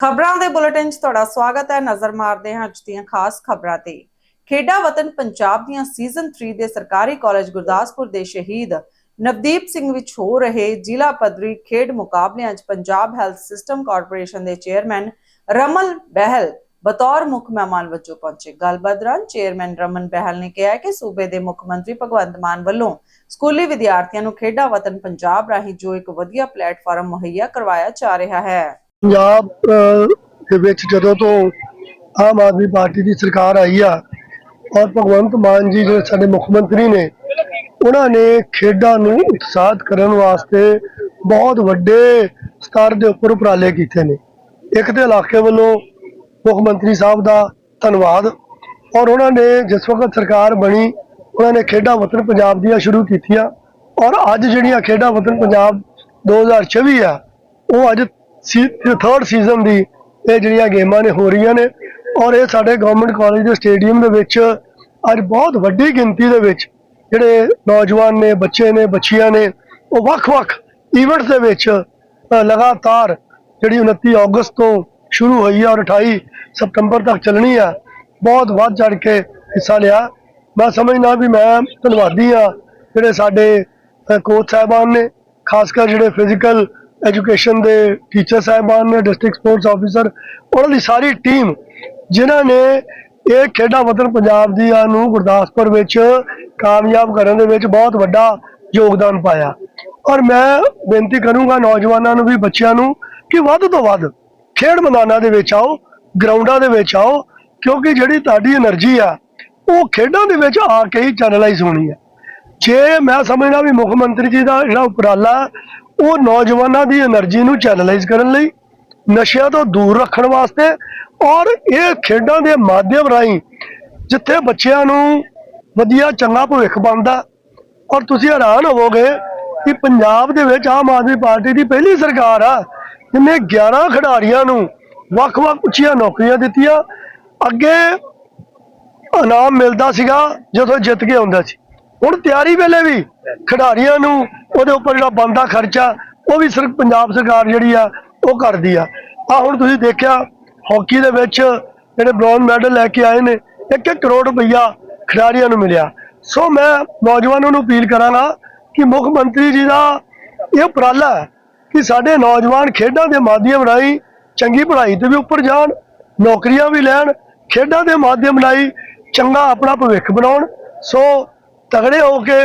ਖਬਰਾਂ ਦੇ ਬੁਲੇਟਿਨ 'ਚ ਤੁਹਾਡਾ ਸਵਾਗਤ ਹੈ। ਨਜ਼ਰ ਮਾਰਦੇ ਹਾਂ ਅੱਜ ਦੀਆਂ ਖਾਸ ਖਬਰਾਂ ਤੇ। ਖੇਡਾਂ ਵਤਨ ਪੰਜਾਬ ਦੀਆਂ ਸੀਜ਼ਨ 3 ਦੇ ਸਰਕਾਰੀ ਕਾਲਜ ਗੁਰਦਾਸਪੁਰ ਦੇ ਸ਼ਹੀਦ ਨਵਦੀਪ ਸਿੰਘ ਵਿੱਚ ਹੋ ਰਹੇ ਜ਼ਿਲ੍ਹਾ ਪੱਧਰੀ ਖੇਡ ਮੁਕਾਬਲਿਆਂ 'ਚ ਪੰਜਾਬ ਹੈਲਥ ਸਿਸਟਮ ਕਾਰਪੋਰੇਸ਼ਨ ਦੇ ਚੇਅਰਮੈਨ ਰਮਨ ਬਹਿਲ ਬਤੌਰ ਮੁੱਖ ਮਹਿਮਾਨ ਵਜੋਂ ਪਹੁੰਚੇ। ਗੱਲਬਾਤ ਦੌਰਾਨ ਚੇਅਰਮੈਨ ਰਮਨ ਬਹਿਲ ਨੇ ਕਿਹਾ ਕਿ ਸੂਬੇ ਦੇ ਮੁੱਖ ਮੰਤਰੀ ਭਗਵੰਤ ਮਾਨ ਵੱਲੋਂ ਸਕੂਲੀ ਵਿਦਿਆਰਥੀਆਂ ਨੂੰ ਖੇਡਾਂ ਵਤਨ ਪੰਜਾਬ ਰਾਹੀਂ ਜੋ ਇੱਕ ਵਧੀਆ ਪਲੇਟਫਾਰਮ ਮੁਹੱਈਆ ਕਰਵਾਇਆ ਜਾ ਰਿਹਾ ਹੈ। ਪੰਜਾਬ ਦੇ ਵਿੱਚ ਜਦੋਂ ਤੋਂ ਆਮ ਆਦਮੀ ਪਾਰਟੀ ਦੀ ਸਰਕਾਰ ਆਈ ਆ ਔਰ ਭਗਵੰਤ ਮਾਨ ਜੀ ਜਿਹੜੇ ਸਾਡੇ ਮੁੱਖ ਮੰਤਰੀ ਨੇ, ਉਹਨਾਂ ਨੇ ਖੇਡਾਂ ਨੂੰ ਉਤਸ਼ਾਹਤ ਕਰਨ ਵਾਸਤੇ ਬਹੁਤ ਵੱਡੇ ਸਤਰ ਦੇ ਉੱਪਰ ਉਪਰਾਲੇ ਕੀਤੇ ਨੇ। ਇੱਕ ਤੇ ਇਲਾਕੇ ਵੱਲੋਂ ਮੁੱਖ ਮੰਤਰੀ ਸਾਹਿਬ ਦਾ ਧੰਨਵਾਦ ਔਰ ਉਹਨਾਂ ਨੇ ਜਿਸ ਵਕਤ ਸਰਕਾਰ ਬਣੀ, ਉਹਨਾਂ ਨੇ ਖੇਡਾਂ ਵਤਨ ਪੰਜਾਬ ਦੀਆਂ ਸ਼ੁਰੂ ਕੀਤੀਆਂ ਔਰ ਅੱਜ ਜਿਹੜੀਆਂ ਖੇਡਾਂ ਵਤਨ ਪੰਜਾਬ 2024 ਆ, ਉਹ ਅੱਜ ਥਰਡ ਸੀਜ਼ਨ ਦੀ ਇਹ ਜਿਹੜੀਆਂ ਗੇਮਾਂ ਨੇ ਹੋ ਰਹੀਆਂ ਨੇ, ਔਰ ਇਹ ਸਾਡੇ ਗਵਰਨਮੈਂਟ ਕਾਲਜ ਦੇ ਸਟੇਡੀਅਮ ਦੇ ਵਿੱਚ ਅੱਜ ਬਹੁਤ ਵੱਡੀ ਗਿਣਤੀ ਦੇ ਵਿੱਚ ਜਿਹੜੇ ਨੌਜਵਾਨ ਨੇ, ਬੱਚੇ ਨੇ, ਬੱਚੀਆਂ ਨੇ, ਉਹ ਵੱਖ-ਵੱਖ ਇਵੈਂਟਸ ਦੇ ਵਿੱਚ ਲਗਾਤਾਰ ਜਿਹੜੀ 29 ਅਗਸਤ ਤੋਂ ਸ਼ੁਰੂ ਹੋਈ ਹੈ ਔਰ 28 ਸਤੰਬਰ ਤੱਕ ਚੱਲਣੀ ਆ ਬਹੁਤ ਵੱਧ ਚੜ ਕੇ ਹਿੱਸਾ ਲਿਆ। ਮੈਂ ਸਮਝਦਾ ਵੀ ਮੈਂ ਧੰਨਵਾਦੀ ਆ ਜਿਹੜੇ ਸਾਡੇ ਕੋਚ ਸਾਹਿਬਾਨ ਨੇ, ਖਾਸ ਕਰ ਜਿਹੜੇ ਫਿਜ਼ੀਕਲ ਐਜੂਕੇਸ਼ਨ ਦੇ ਟੀਚਰ ਸਾਹਿਬਾਨ ਨੇ ਡਿਸਟ੍ਰਿਕਟ ਸਪੋਰਟਸ ਆਫੀਸਰ ਉਹਨਾਂ ਦੀ ਸਾਰੀ ਟੀਮ ਜਿਨ੍ਹਾਂ ਨੇ ਇਹ ਖੇਡਾਂ ਵਤਨ ਪੰਜਾਬ ਦੀਆਂ ਨੂੰ ਗੁਰਦਾਸਪੁਰ ਵਿੱਚ ਕਾਮਯਾਬ ਕਰਨ ਦੇ ਵਿੱਚ ਬਹੁਤ ਵੱਡਾ ਯੋਗਦਾਨ ਪਾਇਆ। ਔਰ ਮੈਂ ਬੇਨਤੀ ਕਰੂੰਗਾ ਨੌਜਵਾਨਾਂ ਨੂੰ ਵੀ, ਬੱਚਿਆਂ ਨੂੰ ਕਿ ਵੱਧ ਤੋਂ ਵੱਧ ਖੇਡ ਮੈਦਾਨਾਂ ਦੇ ਵਿੱਚ ਆਓ, ਗਰਾਊਂਡਾਂ ਦੇ ਵਿੱਚ ਆਓ, ਕਿਉਂਕਿ ਜਿਹੜੀ ਤੁਹਾਡੀ એનર્ਜੀ ਆ, ਉਹ ਖੇਡਾਂ ਦੇ ਵਿੱਚ ਆ ਕੇ ਹੀ ਚੈਨਲਾਈਜ਼ ਹੋਣੀ ਹੈ। ਜੇ ਮੈਂ ਸਮਝਣਾ ਵੀ ਮੁੱਖ ਮੰਤਰੀ ਜੀ ਦਾ ਜਿਹੜਾ ਉਪਰਾਲਾ ਉਹ ਨੌਜਵਾਨਾਂ ਦੀ એનર્ਜੀ ਨੂੰ ਚੈਨਲਾਈਜ਼ ਕਰਨ ਲਈ, ਨਸ਼ਿਆਂ ਤੋਂ ਦੂਰ ਰੱਖਣ ਵਾਸਤੇ ਔਰ ਇਹ ਖੇਡਾਂ ਦੇ ਮਾਧਿਅਮ ਰਾਹੀਂ ਜਿੱਥੇ ਬੱਚਿਆਂ ਨੂੰ ਵਧੀਆ ਚੰਗਾ ਭਵਿੱਖ ਬਣਦਾ। ਔਰ ਤੁਸੀਂ ਹੈਰਾਨ ਹੋਵੋਗੇ ਕਿ ਪੰਜਾਬ ਦੇ ਵਿੱਚ ਆਮ ਆਦਮੀ ਪਾਰਟੀ ਦੀ ਪਹਿਲੀ ਸਰਕਾਰ ਆ, ਜਿਨੇ 11 ਖਿਡਾਰੀਆਂ ਨੂੰ ਵੱਖ-ਵੱਖ ਉੱਚੀਆਂ ਨੌਕਰੀਆਂ ਦਿੱਤੀਆਂ। ਅੱਗੇ ਇਨਾਮ ਮਿਲਦਾ ਸੀਗਾ ਜਦੋਂ ਜਿੱਤ ਕੇ ਆਉਂਦਾ ਸੀ। ਹੁਣ ਤਿਆਰੀ ਵੇਲੇ ਵੀ ਖਿਡਾਰੀਆਂ ਨੂੰ ਉਹਦੇ ਉੱਪਰ ਜਿਹੜਾ ਬੰਦਾ ਖਰਚਾ, ਉਹ ਵੀ ਸਿਰਫ ਪੰਜਾਬ ਸਰਕਾਰ ਜਿਹੜੀ ਆ, ਉਹ ਕਰਦੀ ਆ। ਆ ਹੁਣ ਤੁਸੀਂ ਦੇਖਿਆ, ਹਾਕੀ ਦੇ ਵਿੱਚ ਜਿਹੜੇ ਬ੍ਰੌਂਜ਼ ਮੈਡਲ ਲੈ ਕੇ ਆਏ ਨੇ 1-1 ਕਰੋੜ ਰੁਪਈਆ ਖਿਡਾਰੀਆਂ ਨੂੰ ਮਿਲਿਆ। ਸੋ ਮੈਂ ਨੌਜਵਾਨਾਂ ਨੂੰ ਅਪੀਲ ਕਰਾਂਗਾ ਕਿ ਮੁੱਖ ਮੰਤਰੀ ਜੀ ਦਾ ਇਹ ਉਪਰਾਲਾ ਹੈ ਕਿ ਸਾਡੇ ਨੌਜਵਾਨ ਖੇਡਾਂ ਦੇ ਮਾਧਿਅਮ ਰਾਹੀਂ ਚੰਗੀ ਪੜ੍ਹਾਈ ਤੇ ਵੀ ਉੱਪਰ ਜਾਣ, ਨੌਕਰੀਆਂ ਵੀ ਲੈਣ, ਖੇਡਾਂ ਦੇ ਮਾਧਿਅਮ ਰਾਹੀਂ ਚੰਗਾ ਆਪਣਾ ਭਵਿੱਖ ਬਣਾਉਣ। ਸੋ ਤਗੜੇ ਹੋ ਕੇ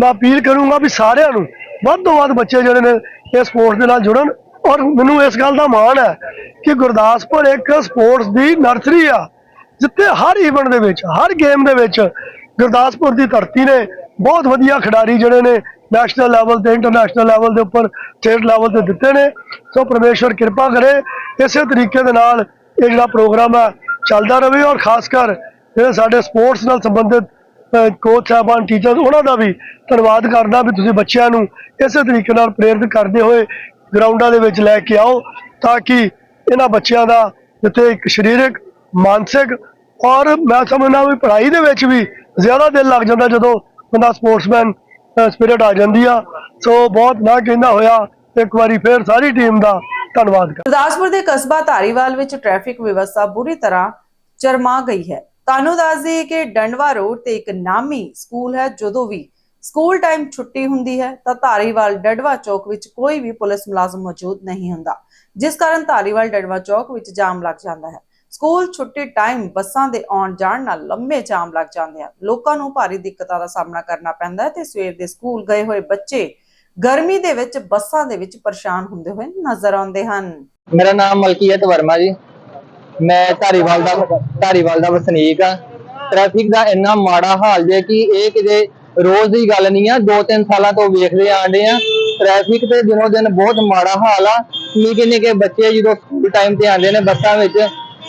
ਮੈਂ ਅਪੀਲ ਕਰੂੰਗਾ ਵੀ ਸਾਰਿਆਂ ਨੂੰ ਵੱਧ ਤੋਂ ਵੱਧ ਬੱਚੇ ਜਿਹੜੇ ਨੇ ਇਹ ਸਪੋਰਟਸ ਦੇ ਨਾਲ ਜੁੜਨ ਔਰ ਮੈਨੂੰ ਇਸ ਗੱਲ ਦਾ ਮਾਣ ਹੈ ਕਿ ਗੁਰਦਾਸਪੁਰ ਇੱਕ ਸਪੋਰਟਸ ਦੀ ਨਰਸਰੀ ਆ, ਜਿੱਥੇ ਹਰ ਇਵੈਂਟ ਦੇ ਵਿੱਚ, ਹਰ ਗੇਮ ਦੇ ਵਿੱਚ ਗੁਰਦਾਸਪੁਰ ਦੀ ਧਰਤੀ ਨੇ ਬਹੁਤ ਵਧੀਆ ਖਿਡਾਰੀ ਜਿਹੜੇ ਨੇ ਨੈਸ਼ਨਲ ਲੈਵਲ ਤੇ ਇੰਟਰਨੈਸ਼ਨਲ ਲੈਵਲ ਦੇ ਉੱਪਰ ਸਟੇਟ ਲੈਵਲ ਤੇ ਦਿੱਤੇ ਨੇ। ਸੋ ਪਰਮੇਸ਼ਵਰ ਕਿਰਪਾ ਕਰੇ, ਇਸੇ ਤਰੀਕੇ ਦੇ ਨਾਲ ਇਹ ਜਿਹੜਾ ਪ੍ਰੋਗਰਾਮ ਹੈ ਚੱਲਦਾ ਰਹੇ ਔਰ ਖਾਸ ਕਰ ਜਿਹੜੇ ਸਾਡੇ ਸਪੋਰਟਸ ਨਾਲ ਸੰਬੰਧਿਤ ਕੋਚ ਸਾਹਿਬਾਨ ਟੀਚਰ ਉਹਨਾਂ ਦਾ ਵੀ ਧੰਨਵਾਦ ਕਰਦਾ ਵੀ ਤੁਸੀਂ ਬੱਚਿਆਂ ਨੂੰ ਇਸੇ ਤਰੀਕੇ ਨਾਲ ਪ੍ਰੇਰਿਤ ਕਰਦੇ ਹੋਏ ਗਰਾਊਂਡਾਂ ਦੇ ਵਿੱਚ ਲੈ ਕੇ ਆਓ ਤਾਂ ਕਿ ਇਹਨਾਂ ਬੱਚਿਆਂ ਦਾ ਜਿੱਥੇ ਇੱਕ ਸਰੀਰਕ, ਮਾਨਸਿਕ ਔਰ ਮੈਂ ਸਮਝਦਾ ਵੀ ਪੜ੍ਹਾਈ ਦੇ ਵਿੱਚ ਵੀ ਜ਼ਿਆਦਾ ਦਿਲ ਲੱਗ ਜਾਂਦਾ ਜਦੋਂ ਬੰਦਾ ਸਪੋਰਟਸਮੈਨ ਸਪਿਰਿਟ ਆ ਜਾਂਦੀ ਆ। ਸੋ ਬਹੁਤ ਨਾ ਕਹਿੰਦਾ ਹੋਇਆ, ਇੱਕ ਵਾਰੀ ਫੇਰ ਸਾਰੀ ਟੀਮ ਦਾ ਧੰਨਵਾਦ ਕਰ ਗੁਰਦਾਸਪੁਰ ਦੇ ਕਸਬਾ ਧਾਰੀਵਾਲ ਵਿੱਚ ਟ੍ਰੈਫਿਕ ਵਿਵਸਥਾ ਬੁਰੀ ਤਰ੍ਹਾਂ ਚਰਮਾ ਗਈ ਹੈ। ਤੁਹਾਨੂੰ ਦੱਸ ਦਈਏ ਕਿ ਡੰਡਵਾ ਰੋਡ ਤੇ ਇੱਕ ਨਾਮੀ ਸਕੂਲ ਹੈ, ਜਦੋਂ ਵੀ ਸਕੂਲ ਟਾਈਮ ਛੁੱਟੀ ਹੁੰਦੀ ਹੈ, ਤਾਂ ਧਾਰੀਵਾਲ ਡਡਵਾ ਚੌਕ ਵਿੱਚ ਕੋਈ ਵੀ ਪੁਲਿਸ ਮੁਲਾਜ਼ਮ ਮੌਜੂਦ ਨਹੀਂ ਹੁੰਦਾ, ਜਿਸ ਕਾਰਨ ਧਾਰੀਵਾਲ ਡਡਵਾ ਚੌਕ ਵਿੱਚ ਜਾਮ ਲੱਗ ਜਾਂਦਾ ਹੈ। ਸਕੂਲ ਛੁੱਟੀ ਟਾਈਮ ਬੱਸਾਂ ਦੇ ਆਉਣ ਜਾਣ ਨਾਲ ਲੰਮੇ ਜਾਮ ਲੱਗ ਜਾਂਦੇ ਹਨ। ਲੋਕਾਂ ਨੂੰ ਭਾਰੀ ਦਿੱਕਤਾਂ ਦਾ ਸਾਹਮਣਾ ਕਰਨਾ ਪੈਂਦਾ ਹੈ ਤੇ ਸਵੇਰ ਦੇ ਸਕੂਲ ਗਏ ਹੋਏ ਬੱਚੇ ਗਰਮੀ ਦੇ ਵਿੱਚ ਬੱਸਾਂ ਦੇ ਵਿੱਚ ਪਰੇਸ਼ਾਨ ਹੁੰਦੇ ਹੋਏ ਨਜ਼ਰ ਆਉਂਦੇ ਹਨ। ਮੇਰਾ ਨਾਮ ਮਲਕੀਅਤ ਵਰਮਾ ਜੀ। ਮੈਂ ਧਾਰੀਵਾਲ ਦਾ ਧਾਰੀਵਾਲ ਦਾ ਵਸਨੀਕ ਆ ਟ੍ਰੈਫਿਕ ਦਾ ਇੰਨਾ ਮਾੜਾ ਹਾਲ ਜੇ ਕਿ ਇਹ ਕਿਤੇ ਰੋਜ਼ ਦੀ ਗੱਲ ਨਹੀਂ ਆ ਦੋ ਤਿੰਨ ਸਾਲਾਂ ਤੋਂ ਵੇਖਦੇ ਆਂਦੇ ਆ। ਟ੍ਰੈਫਿਕ ਤੇ ਦਿਨੋ ਦਿਨ ਬਹੁਤ ਮਾੜਾ ਹਾਲ ਆ। ਨਿੱਕੇ ਨਿੱਕੇ ਬੱਚੇ ਜਦੋਂ ਸਕੂਲ ਟਾਈਮ ਤੇ ਆਉਂਦੇ ਨੇ ਬੱਸਾਂ ਵਿੱਚ,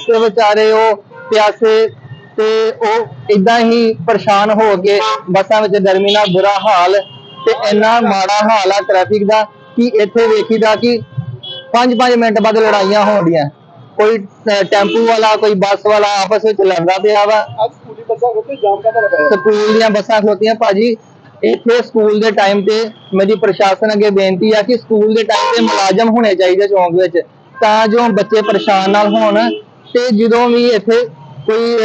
ਤੇ ਵਿਚਾਰੇ ਉਹ ਪਿਆਸੇ ਤੇ ਉਹ ਇਦਾਂ ਹੀ ਪਰੇਸ਼ਾਨ ਹੋ ਕੇ ਬੱਸਾਂ ਵਿੱਚ ਗਰਮੀ ਨਾਲ ਬੁਰਾ ਹਾਲ ਤੇ ਇੰਨਾ ਮਾੜਾ ਹਾਲ ਆ ਟ੍ਰੈਫਿਕ ਦਾ ਕਿ ਇੱਥੇ ਵੇਖੀਦਾ ਕਿ 5-5 ਮਿੰਟ ਬਾਅਦ ਲੜਾਈਆਂ ਹੋਣੀਆਂ ਕੋਈ ਟੈਂਪੂ ਵਾਲਾ ਕੋਈ ਬੱਸ ਵਾਲਾ ਆਪਸ ਵਿੱਚ ਲੜਦਾ ਪਿਆ ਵਾ। ਅੱਜ ਸਕੂਲੀ ਬੱਸਾਂ ਜਾਮ ਦੀਆਂ ਬੱਸਾਂ ਖਲੋਤੀਆਂ ਭਾਜੀ। ਇੱਥੇ ਸਕੂਲ ਦੇ ਟਾਈਮ ਤੇ ਮੇਰੀ ਪ੍ਰਸ਼ਾਸਨ ਅੱਗੇ ਬੇਨਤੀ ਆ ਕਿ ਸਕੂਲ ਦੇ ਟਾਈਮ ਤੇ ਮੁਲਾਜ਼ਮ ਹੋਣੇ ਚਾਹੀਦੇ ਚੌਂਕ ਵਿੱਚ ਤਾਂ ਜੋ ਬੱਚੇ ਪਰੇਸ਼ਾਨ ਨਾਲ ਹੋਣ ਤੇ ਜਦੋਂ ਵੀ ਇੱਥੇ ਕੋਈ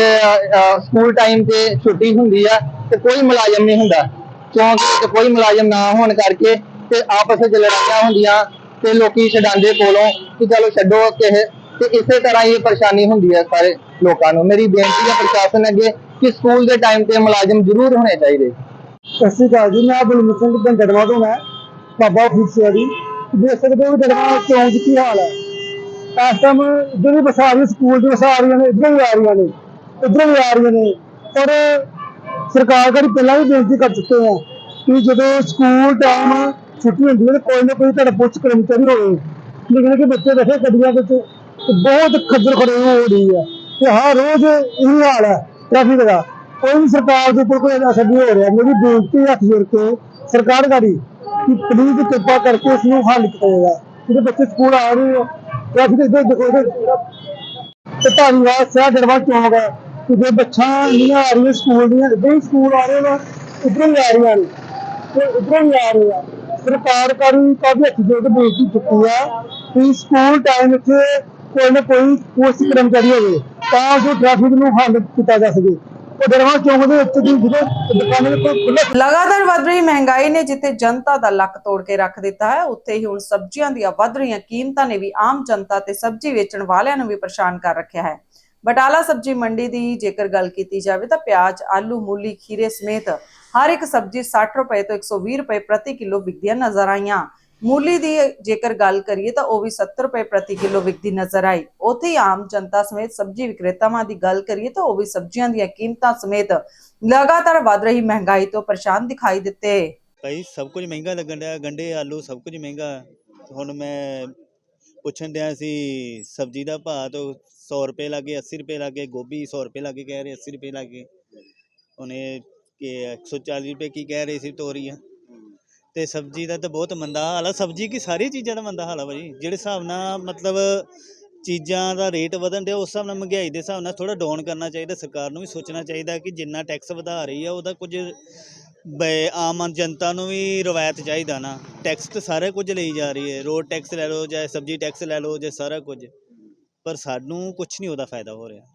ਸਕੂਲ ਟਾਈਮ ਤੇ ਛੁੱਟੀ ਹੁੰਦੀ ਆ ਤੇ ਕੋਈ ਮੁਲਾਜ਼ਮ ਨਹੀਂ ਹੁੰਦਾ। ਕਿਉਂਕਿ ਇੱਥੇ ਕੋਈ ਮੁਲਾਜ਼ਮ ਨਾ ਹੋਣ ਕਰਕੇ ਤੇ ਆਪਸ ਵਿੱਚ ਲੜਾਈਆਂ ਹੁੰਦੀਆਂ ਤੇ ਲੋਕੀ ਛਡਾਉਂਦੇ ਕੋਲੋਂ ਕਿ ਚਲੋ ਛੱਡੋ ਕਿਸੇ ਤੇ ਇਸੇ ਤਰ੍ਹਾਂ ਹੀ ਇਹ ਪਰੇਸ਼ਾਨੀ ਹੁੰਦੀ ਹੈ ਸਾਰੇ ਲੋਕਾਂ ਨੂੰ। ਮੇਰੀ ਬੇਨਤੀ ਹੈ ਪ੍ਰਸ਼ਾਸਨ ਅੱਗੇ ਕਿ ਸਕੂਲ ਦੇ ਟਾਈਮ ਤੇ ਮੁਲਾਜ਼ਮ ਜ਼ਰੂਰ ਹੋਣੇ ਚਾਹੀਦੇ। ਸਤਿ ਸ਼੍ਰੀ ਅਕਾਲ ਜੀ, ਮੈਂ ਬਲਮੀਤ ਸਿੰਘ ਗੰਗੜਵਾ ਤੋਂ ਮੈਂ, ਬਾਬਾ ਫੀਸਿਆ ਜੀ। ਦੇਖ ਸਕਦੇ ਹੋ ਗੜਵਾ ਚੌਂਕ ਕੀ ਹਾਲ ਹੈ। ਇਸ ਟਾਈਮ ਜਿਹੜੀ ਬੱਸਾਂ ਆ ਰਹੀਆਂ ਸਕੂਲ ਦੀ ਬੱਸਾਂ ਆ ਰਹੀਆਂ ਨੇ, ਇੱਧਰ ਵੀ ਆ ਰਹੀਆਂ ਨੇ, ਇੱਧਰ ਵੀ ਆ ਰਹੀਆਂ ਨੇ। ਪਰ ਸਰਕਾਰ ਕੋਲ ਪਹਿਲਾਂ ਵੀ ਬੇਨਤੀ ਕਰ ਚੁੱਕੇ ਆ ਕਿ ਜਦੋਂ ਸਕੂਲ ਟਾਈਮ ਛੁੱਟੀ ਹੁੰਦੀ ਹੈ ਤਾਂ ਕੋਈ ਨਾ ਕੋਈ ਤੁਹਾਡਾ ਪੁਲਿਸ ਕਰਮਚਾਰੀ ਹੋਵੇ। ਲੇਕਿਨ ਕਿ ਬੱਚੇ ਬੈਠੇ ਗੱਡੀਆਂ ਵਿੱਚ ਬਹੁਤ ਖੱਜਲ ਖੜੇ ਹੋ ਰਹੀ ਹੈ ਤੇ ਹਰ ਰੋਜ਼ ਇਹੀ ਹਾਲ ਹੈ ਟ੍ਰੈਫਿਕ ਦਾ। ਕੋਈ ਵੀ ਸਰਕਾਰ ਦੇ ਉੱਪਰ ਕੋਈ ਅਸਰ ਨਹੀਂ ਹੋ ਰਿਹਾ। ਮੇਰੀ ਬੇਨਤੀ ਹੱਥ ਜੋੜ ਕੇ ਸਰਕਾਰ ਗਾੜੀ ਕਿ ਪਲੀਜ਼ ਕਿਰਪਾ ਕਰਕੇ ਇਸ ਨੂੰ ਹੱਲ ਕੀਤਾ ਜਾਏਗਾ ਜਿਹੜੇ ਬੱਚੇ ਸਕੂਲ ਆ ਰਹੇ ਹੋ ਟ੍ਰੈਫਿਕ ਦੇ ਦੇਖੋ ਤੇ ਧੰਨਵਾਦ ਸਿਆ ਗੜਵਾ ਚੌਂਕ ਹੈ ਕਿ ਜੇ ਬੱਚਾ ਨਹੀਂ ਆ ਰਹੀਆਂ ਸਕੂਲ ਦੀਆਂ, ਇੱਧਰ ਹੀ ਸਕੂਲ ਆ ਰਹੇ ਨੇ, ਇੱਧਰ ਹੀ ਆ ਰਹੀਆਂ ਨੇ। ਤੇ ਇੱਧਰ ਆ ਰਹੀਆਂ ਆ ਸਰਕਾਰ ਕਰੀ ਕਾਫੀ ਹੱਥ ਜੋੜ ਕੇ ਬੇਨਤੀ ਕੀਤੀ ਹੈ ਕਿ ਸਕੂਲ ਟਾਈਮ ਇੱਥੇ ਕੋਈ ਨਾ ਕੋਈ ਪੁਲਿਸ ਕਰਮਚਾਰੀ ਹੋਵੇ, ਤਾਂ ਜੋ ਟ੍ਰੈਫਿਕ ਨੂੰ ਹੱਲ ਕੀਤਾ ਜਾ ਸਕੇ। ਉਹ ਚੌਂਕ ਦੇ ਵਿੱਚ ਦੀ ਜਿਹੜੇ ਦੁਕਾਨਾਂ ਦੇ ਕੋਲ ਖੁੱਲ੍ਹੇ। ਲਗਾਤਾਰ ਵੱਧ ਰਹੀ ਮਹਿੰਗਾਈ ਨੇ ਜਿੱਥੇ ਜਨਤਾ ਦਾ ਲੱਕ ਤੋੜ ਕੇ ਰੱਖ ਦਿੱਤਾ ਹੈ, ਉੱਥੇ ਹੀ ਹੁਣ ਸਬਜ਼ੀਆਂ ਦੀਆਂ ਵੱਧ ਰਹੀਆਂ ਕੀਮਤਾਂ ਨੇ ਵੀ ਆਮ ਜਨਤਾ ਤੇ ਸਬਜ਼ੀ ਵੇਚਣ ਵਾਲਿਆਂ ਨੂੰ ਵੀ ਪਰੇਸ਼ਾਨ ਕਰ ਰੱਖਿਆ ਹੈ। ਬਟਾਲਾ ਸਬਜ਼ੀ ਮੰਡੀ ਦੀ ਜੇਕਰ ਗੱਲ ਕੀਤੀ ਜਾਵੇ ਤਾਂ ਪਿਆਜ਼, ਆਲੂ, ਮੂਲੀ, ਖੀਰੇ ਸਮੇਤ ਹਰ ਇੱਕ ਸਬਜ਼ੀ 60 ਰੁਪਏ ਤੋਂ 120 ਰੁਪਏ ਪ੍ਰਤੀ ਕਿਲੋ ਵਿਕਦੀਆਂ ਨਜ਼ਰ ਆਈਆਂ। ਮੂਲੀ ਦੀ ਜੇਕਰ ਗੱਲ ਕਰੀਏ ਤਾਂ ਉਹ ਵੀ 70 ਰੁਪਏ ਪ੍ਰਤੀ ਕਿਲੋ ਵਿਕਦੀ ਨਜ਼ਰ ਆਈ। ਉੱਥੇ ਹੀ ਆਮ ਜਨਤਾ ਸਮੇਤ ਸਬਜ਼ੀ ਵਿਕਰੇਤਾਵਾਂ ਦੀ ਗੱਲ ਕਰੀਏ ਤਾਂ ਉਹ ਵੀ ਸਬਜ਼ੀਆਂ ਦੀਆਂ ਕੀਮਤਾਂ ਸਮੇਤ ਲਗਾਤਾਰ ਵੱਧ ਰਹੀ ਮਹਿੰਗਾਈ ਤੋਂ ਪਰੇਸ਼ਾਨ ਦਿਖਾਈ ਦਿੱਤੇ। ਭਾਈ, ਸਭ ਕੁਝ ਮਹਿੰਗਾ ਲੱਗਣ ਡਿਆ ਗੰਡੇ ਆਲੂ, ਸਭ ਕੁਝ ਮਹਿੰਗਾ। ਹੁਣ ਮੈਂ ਪੁੱਛਣ ਡਿਆ ਸੀ, ਸਬਜ਼ੀ ਦਾ ਭਾਅ ਤੋਂ 100 ਰੁਪਏ ਲੱਗੇ 80 ਰੁਪਏ ਲੱਗੇ, ਗੋਭੀ 100 ਰੁਪਏ ਲੱਗੇ ਕਹਿ ਰਹੇ 80 ਰੁਪਏ ਲੱਗੇ। ਉਹਨੇ ਕਿ 140 ਰੁਪਏ ਕੀ ਕਹਿ ਰਹੇ ਸੀ ਤੋਰੀਆਂ? ਤੇ ਸਬਜ਼ੀ ਦਾ ਤਾਂ ਬਹੁਤ ਮੰਦਾ ਹਾਲ ਆ। ਸਬਜ਼ੀ ਕੀ ਸਾਰੀ ਚੀਜ਼ਾਂ ਦਾ ਮੰਦਾ ਹਾਲ ਆ ਭਾਜੀ ਜਿਹੜੇ ਹਿਸਾਬ ਨਾਲ ਮਤਲਬ ਚੀਜ਼ਾਂ ਦਾ ਰੇਟ ਵਧਣ ਡਿਆ ਉਸ ਹਿਸਾਬ ਨਾਲ ਮਹਿੰਗਾਈ ਦੇ ਹਿਸਾਬ ਨਾਲ ਥੋੜਾ ਡਾਊਨ ਕਰਨਾ ਚਾਹੀਦਾ ਸਰਕਾਰ ਨੂੰ ਵੀ ਸੋਚਣਾ ਚਾਹੀਦਾ ਕਿ ਜਿੰਨਾ ਟੈਕਸ ਵਧਾ ਰਹੀ ਆ ਉਹਦਾ ਕੁਝ ਬਈ ਆਮ ਜਨਤਾ ਨੂੰ ਵੀ ਰਵਾਇਤ ਚਾਹੀਦਾ ਨਾ। ਟੈਕਸ ਤੇ ਸਾਰੇ ਕੁਝ ਲਈ ਜਾ ਰਹੀ ਹੈ। ਰੋਡ ਟੈਕਸ ਲੈ ਲਓ ਜਾਂ ਸਬਜ਼ੀ ਟੈਕਸ ਲੈ ਲਓ ਜਾਂ ਸਾਰਾ ਕੁਝ। ਪਰ ਸਾਨੂੰ ਕੁਝ ਨਹੀਂ ਉਹਦਾ ਫਾਇਦਾ ਹੋ ਰਿਹਾ।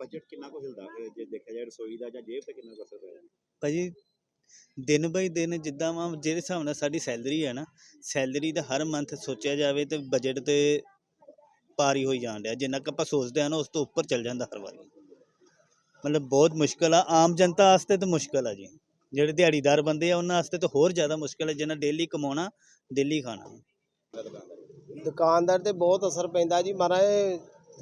ਬਜਟ ਕਿੰਨਾ ਕੁ ਹਿਲਦਾ ਜੇ ਦੇਖਿਆ ਜਾਏ ਰਸੋਈ ਦਾ ਜਾਂ ਜੇਬ ਤੇ ਕਿੰਨਾ ਕੁ ਅਸਰ ਪੈ ਭਾਜੀ ਦਿਨ ਬਾਈ ਦਿਨ ਜਿੱਦਾਂ ਵਾ ਜਿਹੜੇ ਹਿਸਾਬ ਨਾਲ ਸਾਡੀ ਸੈਲਰੀ ਹੈ ਨਾ, ਸੈਲਰੀ ਦਾ ਹਰ ਮੰਥ ਸੋਚਿਆ ਜਾਵੇ ਤੇ ਬਜਟ ਤੇ ਪਾਰੀ ਹੋਈ ਜਾਣ ਡਿਆ। ਜਿੰਨਾ ਕੁ ਆਪਾਂ ਸੋਚਦੇ ਆ ਨਾ, ਉਸ ਤੋਂ ਉੱਪਰ ਚੱਲ ਜਾਂਦਾ ਹਰ ਵਾਰੀ। ਮਤਲਬ ਬਹੁਤ ਮੁਸ਼ਕਲ ਆ। ਆਮ ਜਨਤਾ ਵਾਸਤੇ ਤਾਂ ਮੁਸ਼ਕਲ ਆ ਜੀ। ਜਿਹੜੇ ਦਿਹਾੜੀਦਾਰ ਬੰਦੇ ਆ, ਉਹਨਾਂ ਵਾਸਤੇ ਤਾਂ ਹੋਰ ਜ਼ਿਆਦਾ ਮੁਸ਼ਕਲ ਹੈ ਜਿਹਨਾਂ ਡੇਲੀ ਕਮਾਉਣਾ ਡੇਲੀ ਖਾਣਾ। ਦੁਕਾਨਦਾਰ ਤੇ ਬਹੁਤ ਅਸਰ ਪੈਂਦਾ ਜੀ। ਮਹਾਰਾਜ,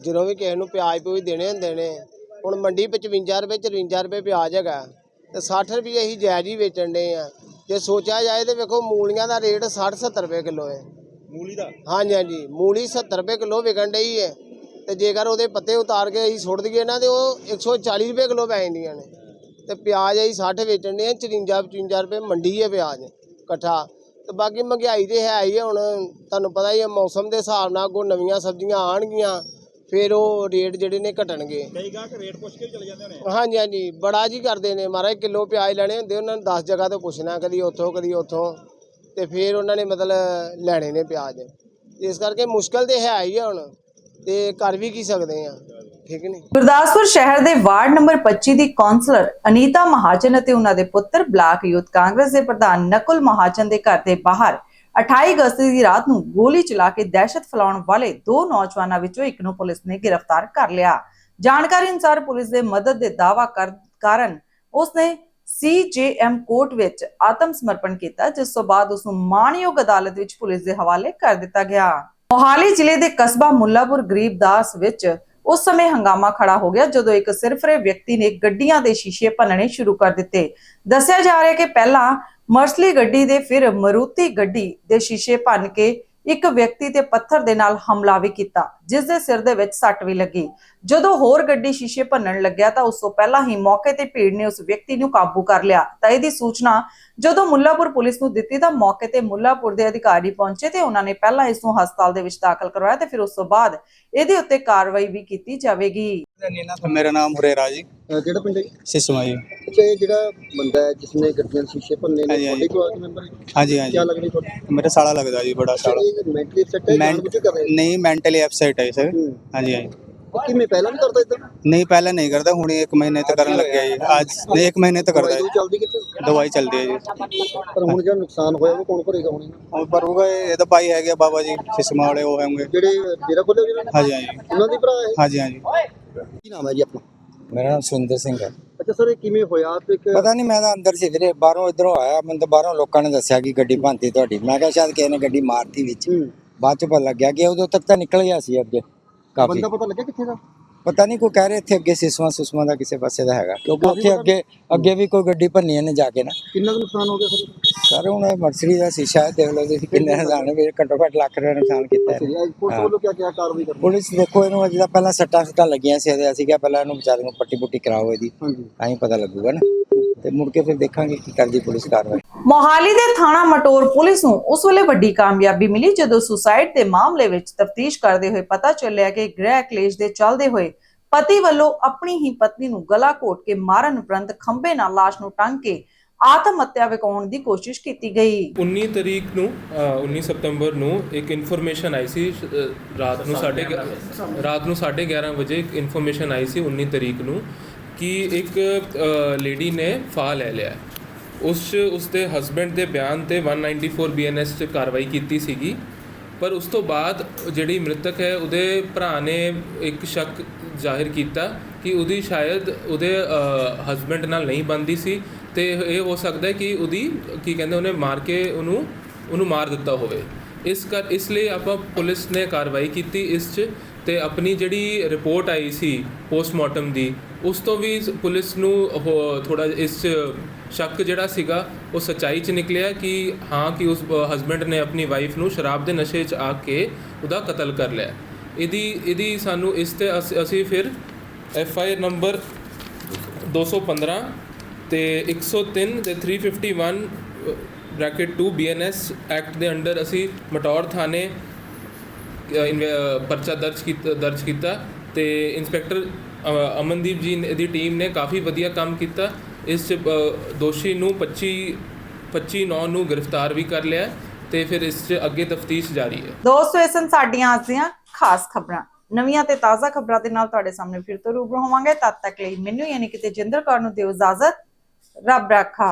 ਜਦੋਂ ਵੀ ਕਿਸੇ ਨੂੰ ਪਿਆਜ਼ ਪੂਜ ਦੇਣੇ ਹੁੰਦੇ ਨੇ, ਹੁਣ ਮੰਡੀ 55 ਰੁਪਏ 54 ਰੁਪਏ ਪਿਆਜ਼ ਹੈਗਾ। ਤੇ 60 ਰੁਪਏ ਅਸੀਂ ਜਾਇਜ਼ ਹੀ ਵੇਚਣ ਦੇ ਆ। ਜੇ ਸੋਚਿਆ ਜਾਏ ਤੇ ਵੇਖੋ ਮੂਲੀਆਂ ਦਾ ਰੇਟ 60 70 ਰੁਪਏ ਕਿਲੋ ਹੈ। ਮੂਲੀ ਦਾ? ਹਾਂਜੀ ਹਾਂਜੀ। ਮੂਲੀ 70 ਰੁਪਏ ਕਿਲੋ ਵਿਕਣ ਡਈ ਹੈ। ਤੇ ਜੇਕਰ ਉਹਦੇ ਪੱਤੇ ਉਤਾਰ ਕੇ ਅਸੀਂ ਸੁੱਟ ਦਈਏ ਨਾ ਤੇ ਉਹ 140 ਰੁਪਏ ਕਿਲੋ ਪੈ ਜਾਂਦੀਆਂ ਨੇ। ਤੇ ਪਿਆਜ਼ ਅਸੀਂ 60 ਵੇਚਣ ਦੇ ਆ 54 55 ਰੁਪਏ ਮੰਡੀ ਹੈ ਪਿਆਜ਼ ਇਕੱਠਾ। ਤੇ ਬਾਕੀ ਮਹਿੰਗਾਈ ਤੇ ਹੈ ਹੀ ਹੈ ਹੁਣ ਤੁਹਾਨੂੰ ਪਤਾ ਹੀ ਹੈ ਮੌਸਮ ਦੇ ਹਿਸਾਬ ਨਾਲ ਕੋ ਨਵੀਆਂ ਸਬਜ਼ੀਆਂ ਆਣਗੀਆਂ ਫਿਰ ਉਹ ਰੇਟ ਜਿਹੜੇ ਨੇ ਘਟਣਗੇ। ਕਈ ਗਾਹਕ ਰੇਟ ਪੁੱਛ ਕੇ ਵੀ ਚਲੇ ਜਾਂਦੇ ਨੇ ਹਾਂਜੀ ਹਾਂਜੀ ਬੜਾ ਜੀ ਕਰਦੇ ਨੇ। ਮਹਾਰਾਜ ਕਿਲੋ ਪਿਆਜ਼ ਲੈਣੇ ਹੁੰਦੇ ਉਹਨਾਂ ਨੂੰ 10 ਜਗ੍ਹਾ ਤੋਂ ਪੁੱਛਣਾ ਕਦੀ ਉੱਥੋਂ ਕਦੀ ਉੱਥੋਂ। ਤੇ ਫਿਰ ਉਹਨਾਂ ਨੇ ਮਤਲਬ ਲੈਣੇ ਨੇ ਪਿਆਜ਼। ਇਸ ਕਰਕੇ ਮੁਸ਼ਕਲ ਤੇ ਹੈ ਹੀ ਆ ਹੁਣ। ਤੇ ਕਰ ਵੀ ਕੀ ਸਕਦੇ ਆ। ਠੀਕ ਨਹੀਂ? ਗੁਰਦਾਸਪੁਰ ਸ਼ਹਿਰ ਦੇ ਵਾਰਡ ਨੰਬਰ 25 ਦੀ ਕੌਂਸਲਰ ਅਨੀਤਾ ਮਹਾਜਨ ਅਤੇ ਉਹਨਾਂ ਦੇ ਪੁੱਤਰ ਬਲਾਕ ਯੂਥ ਕਾਂਗਰਸ ਦੇ ਪ੍ਰਧਾਨ ਨਕੁਲ ਮਹਾਜਨ ਦੇ ਘਰ ਦੇ ਬਾਹਰ 28 ਅਗਸਤ ਦੀ ਰਾਤ ਨੂੰ ਗੋਲੀ ਚਲਾ ਕੇ ਦਹਿਸ਼ਤ ਫੈਲਾਉਣ ਵਾਲੇ ਦੋ ਨੌਜਵਾਨਾਂ ਵਿੱਚੋਂ ਇੱਕ ਨੂੰ ਪੁਲਿਸ ਨੇ ਗ੍ਰਿਫਤਾਰ ਕਰ ਲਿਆ। ਜਾਣਕਾਰੀ ਅਨੁਸਾਰ ਪੁਲਿਸ ਦੇ ਮਦਦ ਦੇ ਦਾਵਾ ਕਰ- ਕਾਰਨ ਉਸਨੇ ਸੀਜੇਐਮ ਕੋਰਟ ਵਿੱਚ ਆਤਮ ਸਮਰਪਣ ਕੀਤਾ, ਜਿਸ ਤੋਂ ਬਾਅਦ ਉਸ ਨੂੰ ਮਾਣਯੋਗ ਅਦਾਲਤ ਵਿੱਚ ਪੁਲਿਸ ਦੇ ਹਵਾਲੇ ਕਰ ਦਿੱਤਾ ਗਿਆ। ਮੋਹਾਲੀ ਜ਼ਿਲ੍ਹੇ ਦੇ ਕਸਬਾ ਮੁੱਲਾਪੁਰ ਗਰੀਬਦਾਸ ਵਿੱਚ ਉਸ ਸਮੇਂ ਹੰਗਾਮਾ ਖੜਾ ਹੋ ਗਿਆ, ਜਦੋਂ ਇੱਕ ਸਿਰਫਰੇ ਵਿਅਕਤੀ ਨੇ ਗੱਡੀਆਂ ਦੇ ਸ਼ੀਸ਼ੇ ਭੰਨਣੇ ਸ਼ੁਰੂ ਕਰ ਦਿੱਤੇ। ਦੱਸਿਆ ਜਾ ਰਿਹਾ ਹੈ ਕਿ ਪਹਿਲਾਂ ਮਰਸਲੀ ਗੱਡੀ ਦੇ ਫਿਰ ਮਰੂਤੀ ਗੱਡੀ ਦੇ ਸ਼ੀਸ਼ੇ ਭੰਨ ਕੇ ਇੱਕ ਵਿਅਕਤੀ ਤੇ ਪੱਥਰ ਦੇ ਨਾਲ ਹਮਲਾ ਵੀ ਕੀਤਾ। ਜਿਸ ਦੇ ਸਿਰ ਦੇ ਵਿੱਚ ਸੱਟ ਵੀ ਲੱਗੀ। ਜਦੋਂ ਹੋਰ ਗੱਡੀ ਸ਼ੀਸ਼ੇ ਭੰਨਣ ਲੱਗਿਆ ਤਾਂ ਉਸ ਤੋਂ ਪਹਿਲਾਂ ਹੀ ਮੌਕੇ ਤੇ ਭੀੜ ਨੇ ਉਸ ਵਿਅਕਤੀ ਨੂੰ ਕਾਬੂ ਕਰ ਲਿਆ। ਤਾਂ ਇਹਦੀ ਸੂਚਨਾ ਜਦੋਂ ਮੁੱਲਾਪੁਰ ਪੁਲਿਸ ਨੂੰ ਦਿੱਤੀ ਤਾਂ ਮੌਕੇ ਤੇ ਮੁੱਲਾਪੁਰ ਦੇ ਅਧਿਕਾਰੀ ਪਹੁੰਚੇ ਤੇ ਉਹਨਾਂ ਨੇ ਪਹਿਲਾਂ ਇਸ ਨੂੰ ਹਸਪਤਾਲ ਦੇ ਵਿੱਚ ਦਾਖਲ ਕਰਵਾਇਆ ਤੇ ਫਿਰ ਉਸ ਤੋਂ ਬਾਅਦ ਇਹਦੇ ਉੱਤੇ ਕਾਰਵਾਈ ਵੀ ਕੀਤੀ ਜਾਵੇਗੀ। ਮੇਰਾ ਨਾਮ ਹੁਰੇਰਾ ਜੀ। ਅਹ ਕਿਹੜਾ ਪਿੰਡ ਹੈ ਜੀ? ਸਿਸਮਾ ਜੀ। ਅੱਛਾ ਇਹ ਜਿਹੜਾ ਬੰਦਾ ਹੈ ਜਿਸਨੇ ਗੱਡੀਆਂ ਦੇ ਸ਼ੀਸ਼ੇ ਭੰਨੇ ਨੇ ਹਾਂਜੀ, ਤੁਹਾਡੇ ਦੇ ਮੈਂਬਰ ਹੈ? ਹਾਂਜੀ ਹਾਂਜੀ। ਕਿਆ ਲੱਗਦੀ ਤੁਹਾਨੂੰ ਮੇਰੇ ਸਾਲਾ ਲੱਗਦਾ ਜੀ ਬੜਾ ਸਾਲਾ। ਇਹ ਮੈਂਟਲੀ ਅਪਸੈਟ ਹੈ ਮੈਂ ਜਾਣ ਬੁੱਝ ਕੇ ਕਰ ਰਹੇ ਨਹੀਂ ਮੈਂਟਲੀ ਅਪਸੈਟ ਹੈ ਸਰ। ਹੂੰ। ਹਾਂਜੀ ਹਾਂਜੀ। ਕਿਵੇਂ ਪਹਿਲਾਂ ਵੀ ਕਰਦਾ ਇਦਾਂ? ਨਹੀਂ ਪਹਿਲਾਂ ਨਹੀਂ ਕਰਦਾ ਹੁਣ ਇੱਕ ਮਹੀਨੇ ਤੋਂ ਕਰਨ ਲੱਗਿਆ ਜੀ। ਅੱਜ ਨਹੀਂ ਇੱਕ ਮਹੀਨੇ ਤੋਂ ਕਰਦਾ ਦਵਾਈ ਜੀ ਚੱਲਦੀ ਕਿੱਥੇ? ਦਵਾਈ ਚੱਲਦੀ ਹੈ ਜੀ। ਪਰ ਹੁਣ ਜਿਹੜਾ ਨੁਕਸਾਨ ਹੋਇਆ ਉਹ ਕੌਣ ਭਰੇਗਾ ਹੁਣ? ਹੁਣ ਪਰ ਹੋਗਾ ਇਹ ਤਾਂ ਭਾਈ ਹੈਗੇ ਬਾਬਾ ਜੀ ਸਿਸਮਾ ਵਾਲੇ ਉਹ ਹੋਣਗੇ। ਜਿਹੜੇ ਡੇਰਾ ਖੋਲੇ ਜਿਹਨਾਂ ਨੇ? ਹਾਂਜੀ ਹਾਂਜੀ। ਉਹਨਾਂ ਦੀ ਭਰਾ ਹੈ ਹਾਂਜੀ ਹਾਂਜੀ। ਕੀ ਨਾਮ ਹੈ ਜੀ ਆਪਣਾ? ਮੇਰਾ ਨਾਮ ਸੁਰਿੰਦਰ ਸਿੰਘ ਹੈ। ਅੱਛਾ ਸਰ ਇਹ ਕਿਵੇਂ ਹੋਇਆ? ਤੇ ਇੱਕ ਪਤਾ ਨਹੀਂ ਮੈਂ ਤਾਂ ਅੰਦਰ ਸੀ ਵੀਰੇ ਬਾਹਰੋਂ ਇਧਰੋਂ ਆਇਆ। ਮੈਨੂੰ ਤਾਂ ਬਾਹਰੋਂ ਲੋਕਾਂ ਨੇ ਦੱਸਿਆ ਕਿ ਗੱਡੀ ਭੰਤੀ ਤੁਹਾਡੀ। ਮੈਂ ਕਿਹਾ ਸ਼ਾਇਦ ਕਿਸੇ ਨੇ ਗੱਡੀ ਮਾਰਤੀ ਵਿੱਚ। ਹੂੰ। ਬਾਅਦ ਚ ਪਤਾ ਲੱਗਿਆ ਕਿ ਉਦੋਂ ਤੱਕ ਤਾਂ ਨਿਕਲ ਗਿਆ ਸੀ ਅੱਗੇ ਕਾਫੀ। ਬੰਦਾ ਪਤਾ ਲੱਗਿਆ ਕਿੱਥੇ ਦਾ? ਪਤਾ ਨਹੀਂ ਕੋਈ ਕਹਿ ਰਹੇ ਇੱਥੇ ਅੱਗੇ ਸਿਸਵਾ ਸੁਸਮਾ ਦਾ ਕਿਸੇ ਪਾਸੇ ਦਾ ਹੈਗਾ। ਕਿਉਂਕਿ ਉੱਥੇ ਅੱਗੇ ਅੱਗੇ ਵੀ ਕੋਈ ਗੱਡੀ ਭੰਨੀ ਇਹਨੇ ਜਾ ਕੇ ਨਾ। ਕਿੰਨਾ ਕੁ ਨੁਕਸਾਨ ਹੋ ਗਿਆ ਸਰ ਸਰ ਹੁਣ ਇਹ ਮਰਸਰੀ ਦਾ ਸ਼ੀਸ਼ਾ ਹੈ ਦੇਖ ਲਓ ਤੁਸੀਂ ਕਿੰਨੇ ਹਜ਼ਾਰ ਨੇ ਵੀ ਘੱਟੋ ਘੱਟ ਲੱਖ ਰੁਪਏ ਨੁਕਸਾਨ ਕੀਤਾ ਹੈ ਪੁਲਿਸ ਵੱਲੋਂ ਕਿਆ ਕਿਆ ਕਾਰਵਾਈ ਕਰਨੀ? ਪੁਲਿਸ ਦੇਖੋ ਇਹਨੂੰ ਅਜੇ ਤਾਂ ਪਹਿਲਾਂ ਸੱਟਾਂ ਸੁੱਟਾਂ ਲੱਗੀਆਂ ਸੀ ਇਹਦੇ ਅਸੀਂ ਕਿਹਾ ਪਹਿਲਾਂ ਇਹਨੂੰ ਵਿਚਾਰੇ ਨੂੰ ਪੱਟੀ ਪੁੱਟੀ ਕਰਾਓ ਇਹਦੀ। ਹਾਂਜੀ। ਤਾਂ ਹੀ ਪਤਾ ਲੱਗੂਗਾ ਨਾ। ਤੇ ਮੁੜ ਕੇ ਫਿਰ ਦੇਖਾਂਗੇ ਕੀ ਕਰਦੀ ਪੁਲਿਸ ਕਾਰਵਾਈ। ਮੋਹਾਲੀ ਦੇ ਥਾਣਾ ਮਟੋਰ ਪੁਲਿਸ ਨੂੰ ਉਸ ਵੇਲੇ ਵੱਡੀ ਕਾਮਯਾਬੀ ਮਿਲੀ ਜਦੋਂ ਸੁਸਾਈਡ ਦੇ ਮਾਮਲੇ ਵਿੱਚ ਤਫਤੀਸ਼ ਕਰਦੇ ਹੋਏ ਪਤਾ ਚੱਲਿਆ ਕਿ ਗ੍ਰਹਿ ਕਲੇਸ਼ ਦੇ ਚੱਲਦੇ ਹੋਏ ਪਤੀ ਵੱਲੋਂ ਆਪਣੀ ਹੀ ਪਤਨੀ ਨੂੰ ਗਲਾ ਘੋਟ ਕੇ ਮਾਰਨ ਉਪਰੰਤ ਖੰਭੇ ਨਾਲ ਲਾਸ਼ ਨੂੰ ਟੰਗ ਕੇ ਆਤਮ ਹੱਤਿਆ ਵਿਕਾਉਣ ਦੀ ਕੋਸ਼ਿਸ਼ ਕੀਤੀ ਗਈ। 19 ਤਰੀਕ ਨੂੰ ਅ, 19 ਸਤੰਬਰ ਨੂੰ ਇੱਕ ਇਨਫੋਰਮੇਸ਼ਨ ਆਈ ਸੀ ਅ, ਰਾਤ ਨੂੰ ਸਾਢੇ ਗਿ- ਰਾਤ ਨੂੰ 11:30 ਵਜੇ ਇੱਕ ਇਨਫੋਰਮੇਸ਼ਨ ਆਈ ਸੀ 19 ਤਰੀਕ ਨੂੰ। ਕਿ ਇੱਕ ਲੇਡੀ ਨੇ ਫਾਹ ਲੈ ਲਿਆ। ਹੈ। ਉਸ 'ਚ ਉਸਦੇ ਹਸਬੰਡ ਦੇ ਬਿਆਨ ਤੇ 194 ਬੀਐਨਐਸ 'ਚ ਕਾਰਵਾਈ ਕੀਤੀ ਸੀਗੀ। ਪਰ ਉਸ ਤੋਂ ਬਾਅਦ ਜਿਹੜੀ ਮ੍ਰਿਤਕ ਹੈ, ਉਹਦੇ ਭਰਾ ਨੇ ਇੱਕ ਸ਼ੱਕ ਜ਼ਾਹਿਰ ਕੀਤਾ ਕਿ ਉਹਦੀ ਸ਼ਾਇਦ ਉਹਦੇ ਹਸਬੰਡ ਨਾਲ ਨਹੀਂ ਬੰਦੀ ਸੀ ਤੇ ਇਹ ਹੋ ਸਕਦਾ ਹੈ ਕਿ ਉਹਦੀ, ਕੀ ਕਹਿੰਦੇ ਉਹਨੇ ਮਾਰ ਕੇ ਉਹਨੂੰ ਉਹਨੂੰ ਮਾਰ ਦਿੱਤਾ ਹੋਵੇ। ਇਸ ਕਰ, ਇਸ ਲਈ ਆਪਾਂ ਪੁਲਿਸ ਨੇ ਕਾਰਵਾਈ ਕੀਤੀ। ਇਸ 'ਚ ਤੇ ਆਪਣੀ ਜਿਹੜੀ ਰਿਪੋਰਟ ਆਈ ਸੀ ਪੋਸਟਮਾਰਟਮ ਦੀ, ਉਸ ਤੋਂ ਵੀ ਪੁਲਿਸ ਨੂੰ ਥੋੜਾ ਇਸ 'ਚ ਸ਼ੱਕ ਜਿਹੜਾ ਸੀਗਾ, ਉਹ ਸੱਚਾਈ 'ਚ ਨਿਕਲਿਆ ਕਿ ਹਾਂ, ਕਿ ਉਸ ਹਸਬੰਡ ਨੇ ਆਪਣੀ ਵਾਈਫ ਨੂੰ ਸ਼ਰਾਬ ਦੇ ਨਸ਼ੇ 'ਚ ਆ ਕੇ ਉਹਦਾ ਕਤਲ ਕਰ ਲਿਆ। ਇਹਦੀ ਇਹਦੀ ਸਾਨੂੰ ਇਸ ਤੇ ਅਸ- ਅਸੀਂ ਫਿਰ ਐਫ ਆਈ ਆਰ ਨੰਬਰ 215 ਤੇ 103 ਤੇ 351 ਬ੍ਰੈਕਟ 2 ਬੀਐਨਐਸ ਐਕਟ ਦੇ ਅੰਡਰ ਅਸੀਂ ਮਟੌਰ ਥਾਣੇ ਪਰਚਾ ਦਰਜ ਕੀਤਾ ਦਰਜ ਕੀਤਾ ਤੇ ਇੰਸਪੈਕਟਰ ਅਮਨਦੀਪ ਜੀ ਦੀ ਟੀਮ ਨੇ ਕਾਫੀ ਵਧੀਆ ਕੰਮ ਕੀਤਾ। ਇਸ ਦੋਸ਼ੀ ਨੂੰ 25 25 9 ਨੂੰ ਗ੍ਰਿਫਤਾਰ ਵੀ ਕਰ ਲਿਆ ਤੇ ਫਿਰ ਇਸ 'ਚ ਅੱਗੇ ਤਫਤੀਸ਼ ਜਾਰੀ ਹੈ। ਦੋਸਤੋ ਇਹ ਸਨ ਸਾਡੀਆਂ ਅੱਜ ਦੀਆਂ ਖਾਸ ਖਬਰਾਂ। ਨਵੀਆਂ ਤੇ ਤਾਜ਼ਾ ਖਬਰਾਂ ਦੇ ਨਾਲ ਤੁਹਾਡੇ ਸਾਹਮਣੇ ਫਿਰ ਤੋਂ ਰੂਬਰੂ ਹੋਵਾਂਗੇ। ਤਦ ਤੱਕ ਲਈ ਮੈਨੂੰ ਯਾਨੀ ਕਿ ਤੇਜਿੰਦਰ ਕੌਰ ਨੂੰ ਦਿਓ ਇਜਾਜ਼ਤ। ਰੱਬ ਰਾਖਾ।